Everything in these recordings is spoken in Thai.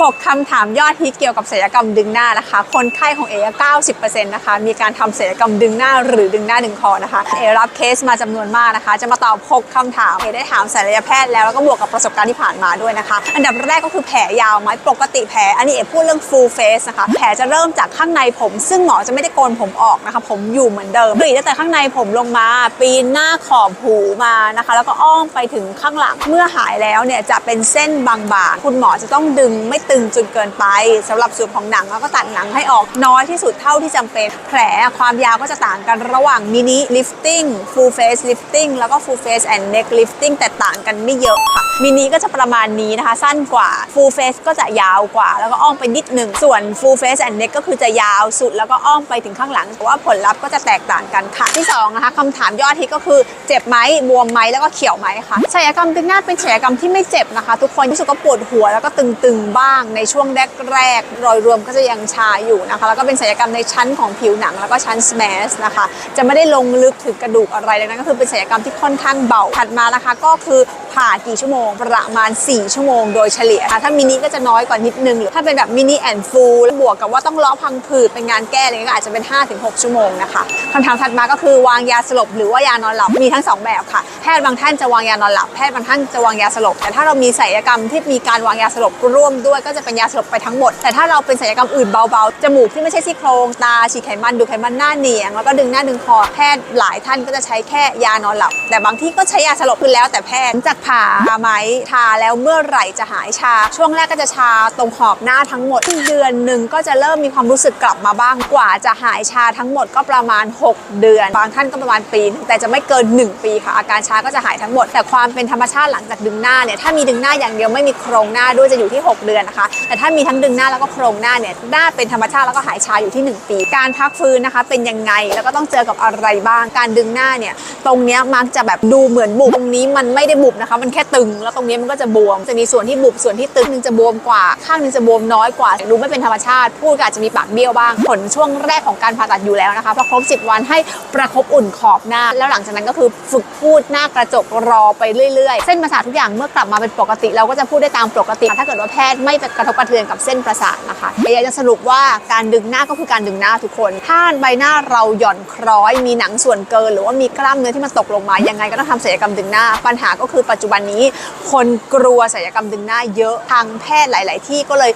6 คำถามยอดฮิตเกี่ยวกับศัลยกรรมดึงหน้านะคะ คนไข้ของเอ90%นะคะ มีการทำศัลยกรรมดึงหน้าหรือดึงหน้าดึงคอนะคะ เอรับเคสมาจำนวนมากนะคะ จะมาตอบ 6 คำถาม เอได้ถามศัลยแพทย์แล้วแล้วก็บวกกับประสบการณ์ที่ผ่านมาด้วยนะคะ อันดับแรกก็คือแผลยาวไหมปกติแผล อันนี้เอพูดเรื่อง full face นะคะ แผลจะเริ่มจากข้างในผม ซึ่งหมอจะไม่ได้โกนผมออกนะคะ ผมอยู่เหมือนเดิมกรีดตั้งแต่ข้างในผมลงมา ปีนหน้าขอบหูมานะคะ แล้วก็อ้อมไปถึงข้างหลัง เมื่อหายแล้วเนี่ยจะเป็นเส้นบางๆ คุณหมอจะต้องดึงไม่ตึงจนเกินไปสำหรับส่วนของหนังแล้วก็ตัดหนังให้ออกน้อยที่สุดเท่าที่จำเป็น แผลความยาวก็จะต่างกันระหว่างมินิลิฟติ้ง full face lifting แล้วก็ full face and neck lifting แต่ต่างกันไม่เยอะค่ะมินิก็จะประมาณนี้นะคะ สั้นกว่า full face ก็จะยาวกว่า แล้วก็อ้อมไปนิดหนึ่งส่วน full face and neck ก็คือจะยาวสุดแล้วก็อ้อมไปถึงข้างหลังแต่ว่าผลลัพธ์ก็จะแตกต่างกันค่ะ ที่สองนะคะคำถามยอดฮิตก็คือเจ็บไหมบวมไหมแล้วก็เขียวไหมค่ะศัลยกรรมดึงหน้าเป็นศัลยกรรมที่ไม่เจ็บนะคะ ทุกคนรู้สึกว่าปวดหัวแล้วก็ตึงๆบ้างในช่วงแรกๆรอยรวมก็จะยังชาอยู่นะคะ แล้วก็เป็นศัลยกรรมในชั้นของผิวหนัง แล้วก็ชั้นสแมสนะคะ จะไม่ได้ลงลึกถึงกระดูกอะไรเลยนั่นก็คือเป็นศัลยกรรมที่ค่อนข้างเบาถัดมานะคะก็คือ ผ่ากี่ชั่วโมง ประมาณ 4 ชั่วโมงโดยเฉลี่ยค่ะถ้ามินิก็จะน้อยกว่านิดนึงหรือถ้าเป็นแบบมินิแอนด์ฟูลบวกกับว่าต้องลาะพังผืดเป็นงานแก้อะไรเงี้ยก็อาจจะเป็น 5-6 ชั่วโมงนะคะคำถามถัดมาก็คือวางยาสลบหรือว่ายานอนหลับมีทั้งสองแบบค่ะแพทย์บางท่านจะวางยานอนหลับแพทย์บางท่านจะวางยาสลบแต่ถ้าเรามีศัลยกรรมที่มีการวางยาสลบร่วมด้วยก็จะเป็นยาสลบไปทั้งหมด แต่ถ้าเราเป็นศัลยกรรมอื่นเบาๆจมูกที่ไม่ใช่ซี่โครงตาฉีดไขมันดูไขมันหน้าเหนียงแล้วก็ดึงหน้าดึงคอแพทย์หลายท่านก็จะใช้แค่ยานอนหลับ แต่บางที่ก็ใช้ยาสลบคือแล้วแต่แพทย์จากผ่าไหมทาแล้วเมื่อไหร่จะหายชา ช่วงแรกก็จะชาตรงขอบหน้าทั้งหมดเดือนหนึ่งก็จะเริ่มมีความรู้สึกกลับมาบ้างกว่าจะหายชาทั้งหมดก็ประมาณ 6 เดือน บางท่านก็ประมาณปี แต่จะไม่เกิน 1 ปีค่ะ อาการชาก็จะหายทั้งหมด แต่ความเป็นธรรมชาติหลังจากดึงหน้าเนี่ยถ้ามีดึงหน้าอย่างเดียวไม่มีโครงหน้าด้วยจะอยู่ที่ 6 เดือนนะคะ แต่ถ้ามีทั้งดึงหน้าแล้วก็โครงหน้าเนี่ยหน้าเป็นธรรมชาติแล้วก็หายชาอยู่ที่ 1 ปี การพักฟื้นนะคะ เป็นยังไงแล้วก็ต้องเจอกับอะไรบ้างการดึงหน้าเนี่ยตรงเนี้ยมักจะแบบดูเหมือนบุบตรงนี้มันไม่ได้บุบนะคะมันแค่ตึง แล้วตรงนี้มันก็จะบวม จะมีส่วนที่บุบส่วนที่ตึงหนึงจะบวมกว่า ข้างหนึงจะบวมน้อยกว่าดูไม่เป็นธรรมชาติ พูดอาจจะมีปากเบี้ยวบ้าง ผลช่วงแรกของการผ่าตัดอยู่แล้วนะคะพอครบ 10 วันให้ประคบอุ่นขอบหน้า แล้วหลังจากนั้นก็คือฝึกพูดหน้ากระจกรอไปเรื่อยๆ เส้นประสาททุกอย่างเมื่อกลับมาเป็นปกติ เราก็จะพูดได้ตามปกติ ถ้าเกิดว่าแพทย์ไม่กระทบกระเทือนกับเส้นประสาทนะคะอยากจะสรุปว่าการดึงหน้าก็คือการดึงหน้าทุกคน ถ้าใบหน้าเราหย่อนคล้อย มีหนังส่วนเกิน หรือว่ามีกล้ามเนื้อที่มันตกลงมา ยังไงก็ต้องทำศัลยกรรมดึงหน้า ปัญหาก็คือปัจจุจุบันนี้ คนกลัวศัลยกรรมดึงหน้าเยอะทางแพทย์หลาย ๆ ที่ก็เลย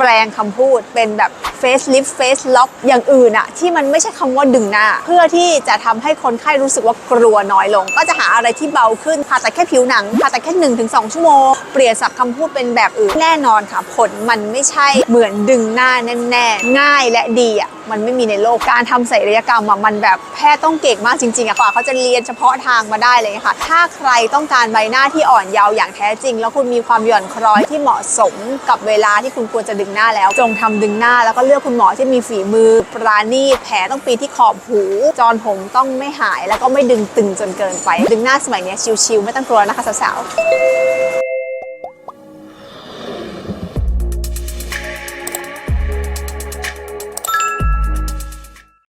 แปลงคำพูดเป็นแบบ face lift face lock อย่างอื่นอะที่มันไม่ใช่คำว่าดึงหน้า เพื่อที่จะทำให้คนไข้รู้สึกว่ากลัวน้อยลง ก็จะหาอะไรที่เบาขึ้นผ่าตัดแค่ผิวหนังผ่าตัดแค่1นถึงสชั่วโมง เปลี่ยนสับคำพูดเป็นแบบอื่นแน่นอนค่ะผลมันไม่ใช่เหมือนดึงหน้าแน่ๆง่ายและดีอะมันไม่มีในโลกการทำศัลยกรรมอะมันแบบแพทย์ต้องเก่งมากจริงๆอะกว่าเขาจะเรียนเฉพาะทางมาได้เลยค่ะ ถ้าใครต้องการใบหน้าที่อ่อนเยาว์อย่างแท้จริง แล้วคุณมีความหย่อนคล้อยที่เหมาะสมกับเวลาที่คุณควรจะดึงหน้าแล้ว จงทำดึงหน้าแล้วก็เลือกคุณหมอที่มีฝีมือปราณีตแผลต้องปีที่ขอบหู จอนผมต้องไม่หายแล้วก็ไม่ดึงตึงจนเกินไป ดึงหน้าสมัยนี้ชิวๆไม่ต้องกลัวนะคะสาวๆ